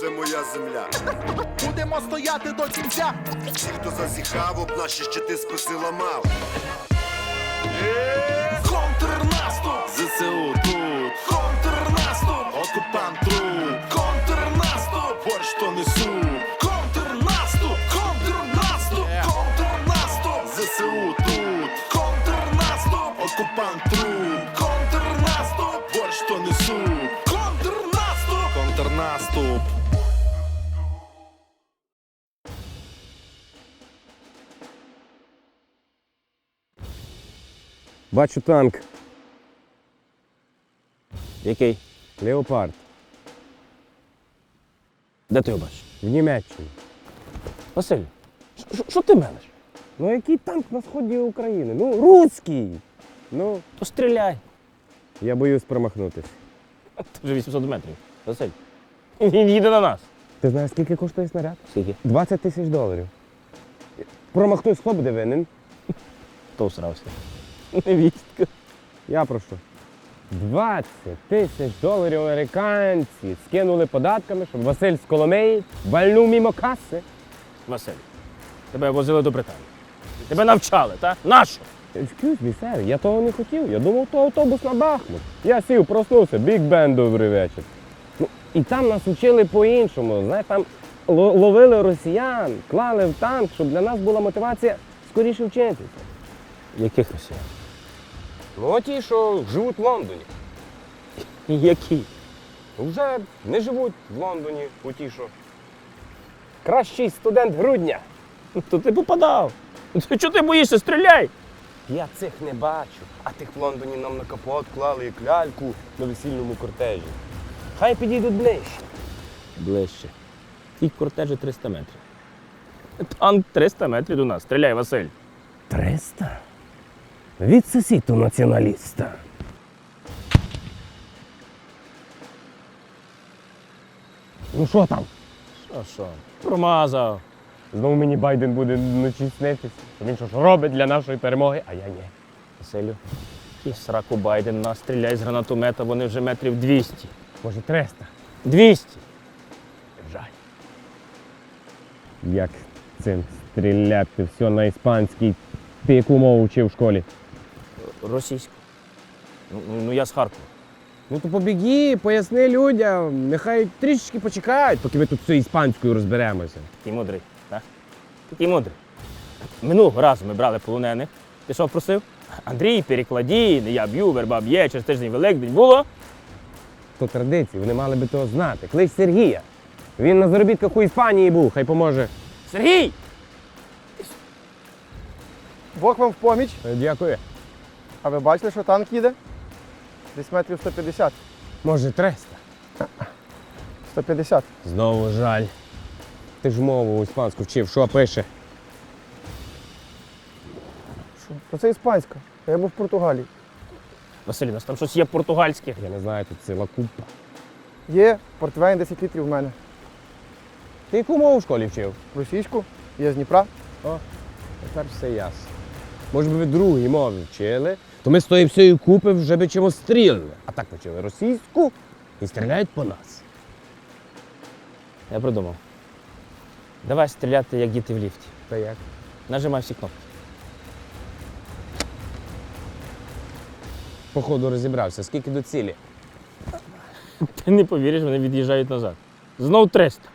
Це моя земля. Будемо стояти до кінця. Ті, хто зазіхав, об наші щити списи ламав. Контрнаступ! ЗСУ тут, Бачу танк. Який? Леопард. Де ти його бачиш? В Німеччині. Василь, що- ти мелиш? Ну який танк на сході України? Ну, руський. Ну, То стріляй. я боюсь промахнутися. Це вже 800 метрів. Василь. Він їде на нас. Ти знаєш, скільки коштує снаряд? Скільки? 20 тисяч доларів. Промахнусь, хто буде винен? Хто всрався? Невістка. Я прошу. 20 тисяч доларів американці скинули податками, щоб Василь з Коломиї вальнув мімо каси. Василь, тебе возили до Британії. Тебе навчали, так? Нащо? Excuse me, сер, я того не хотів. Я думав, то автобус на Бахмут. Я сів, проснувся, біг бен, добрий вечір. Ну, і там нас учили по-іншому. Знаєш, там ло- ловили росіян, клали в танк, щоб для нас була мотивація скоріше вчитися. Яких росіян? Ну, ті, що живуть в Лондоні. Які? Вже не живуть в Лондоні, у ті, що. Кращий студент грудня. То ти попадав. Чого ти боїшся? Стріляй! Я цих не бачу, а тих в Лондоні нам на капот клали як ляльку на весільному кортежі. Хай підійдуть ближче. Ближче. Ті кортежі 300 метрів. Танк 300 метрів до нас. Стріляй, Василь. 300? Від сусіду націоналіста. Ну що там? Що, що? Промазав. Знову мені Байден буде вночі снитись. Що Він що ж робить для нашої перемоги, а я ні. Василю. І сраку Байден нас стріляє з гранатомета, вони вже метрів 200. Може, 300? 200! Жаль. Як цим стріляти все на іспанській. Ти яку мову вчив в школі? Російську. Ну, ну, ну я з Харкова. Ну то побіги, поясни людям, нехай трішечки почекають, поки ми тут все іспанською розберемося. Такий мудрий, так? Такий мудрий. Минулого разу ми брали полонених. Ти що просив? Андрій, перекладі, не я б'ю, верба б'є, через тиждень Великдень було. То традиції, вони мали би того знати. Клич Сергія. Він на заробітках у Іспанії був, хай поможе. Сергій! Бог вам в поміч. Е, Дякую. А ви бачили, що танк їде? Десь метрів 150. Може, 300. 150. Знову жаль. Ти ж мову іспанську вчив, що пише? Що? То це іспанська. Я був в Португалії. Василь, у нас там щось є португальське. Я не знаю, тут ціла купа. Є портвейн 10 літрів в мене. Ти яку мову в школі вчив? Російську, є з Дніпра. Тепер все ясно. Може би ви другій мові вчили, то ми з тої всієї купи вже би чимось стріляли. А так вчили російську і стріляють по нас. Я придумав. Давай стріляти, як діти в ліфті. Та як? Нажимай всі кнопки. Походу розібрався, скільки до цілі. Ти не повіриш, вони від'їжджають назад. Знов 300.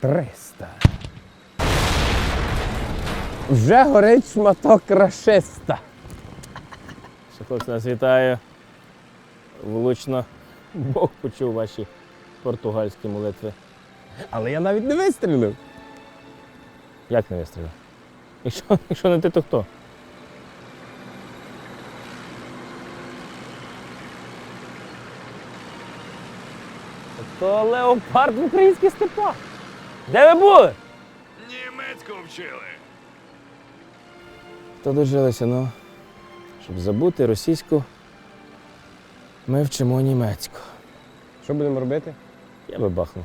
300. Вже горить шматок рашиста. Що хлопці нас вітає. Влучно. Бог почув ваші португальські молитви. Але я навіть не вистрілив. Як не вистрілив? Якщо, якщо не ти, то хто? То леопард в українських степах. Де ви були? Німецьку вчили. То дожилися, ну. Щоб забути російську, ми вчимо німецьку. Що будемо робити? Я би бахнув.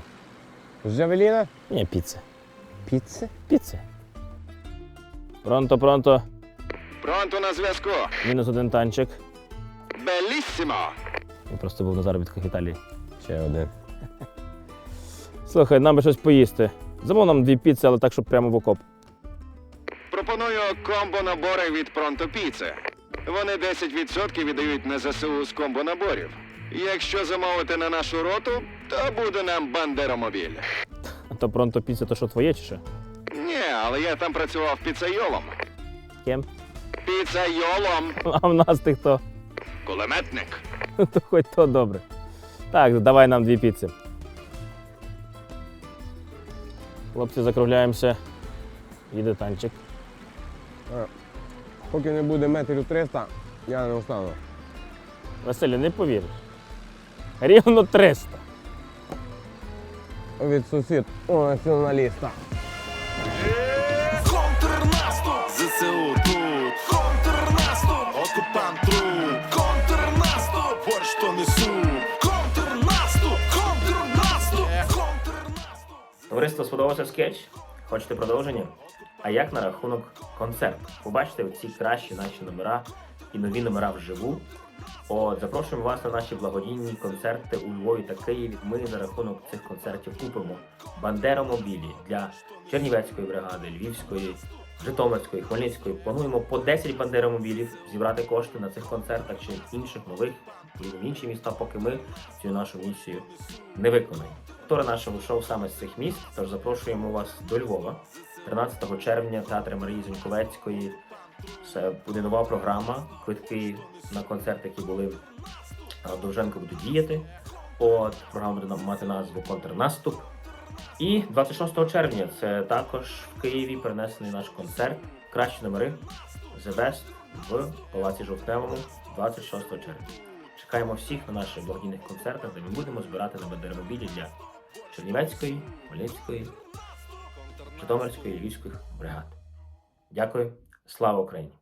З Джавеліна? Ні, піци. Піци? Піци. Пронто, пронто. Пронто на зв'язку. Мінус один танчик. Беліссимо. Він просто був на заробітках в Італії. Ще один. Слухай, нам би щось поїсти. Замов нам дві піци, але так, щоб прямо в окоп. Пропоную комбо набори від Пронто Піце. Вони 10% віддають на ЗСУ з комбо наборів. Якщо замовити на нашу роту, то буде нам бандеромобіль. А то пронто піця, то що твоє чи що? Ні, але я там працював піцайолом. Ким? Піцайолом! А в нас ти хто? Кулеметник. То хоч то добре. Так, давай нам дві піци. Хлопці, закругляємося. Їде танчик. Поки не буде метрів 300, я не встану. Василю, не повіриш. Рівно 300. Від сусід у націоналіста. Контрнаступ! ЗСУ тут, Контрнаступ! окупант труп, Контрнаступ! борщ то несу. Контрнаступ! Контрнаступ! Контрнаступ! Товариство сподобався скетч? Хочете продовження? А як на рахунок концерту? Побачите ці кращі наші номера і нові номера вживу. От, запрошуємо вас на наші благодійні концерти у Львові та Києві. Ми за рахунок цих концертів купимо бандеромобілі для Чернівецької бригади, Львівської, Житомирської, Хмельницької. Плануємо по 10 бандеромобілів зібрати кошти на цих концертах чи інших нових в інші міста, поки ми цю нашу місію не виконаємо. Актори нашого шоу саме з цих міст, тож запрошуємо вас до Львова. 13 червня театр Марії Зіньковецької. Це буде нова програма. Квитки на концерти, які були Довженко будуть діяти. От програма буде мати назву Контрнаступ. І 26 червня це також в Києві перенесений наш концерт. Кращі номери The Best в Палаці Жовтневому 26 червня. Чекаємо всіх на наших благодійних концертах, де ми будемо збирати на бандеромобілі для Чернівецької, Хмельницької, Житомирської Львівських бригад. Дякую. Слава Україні!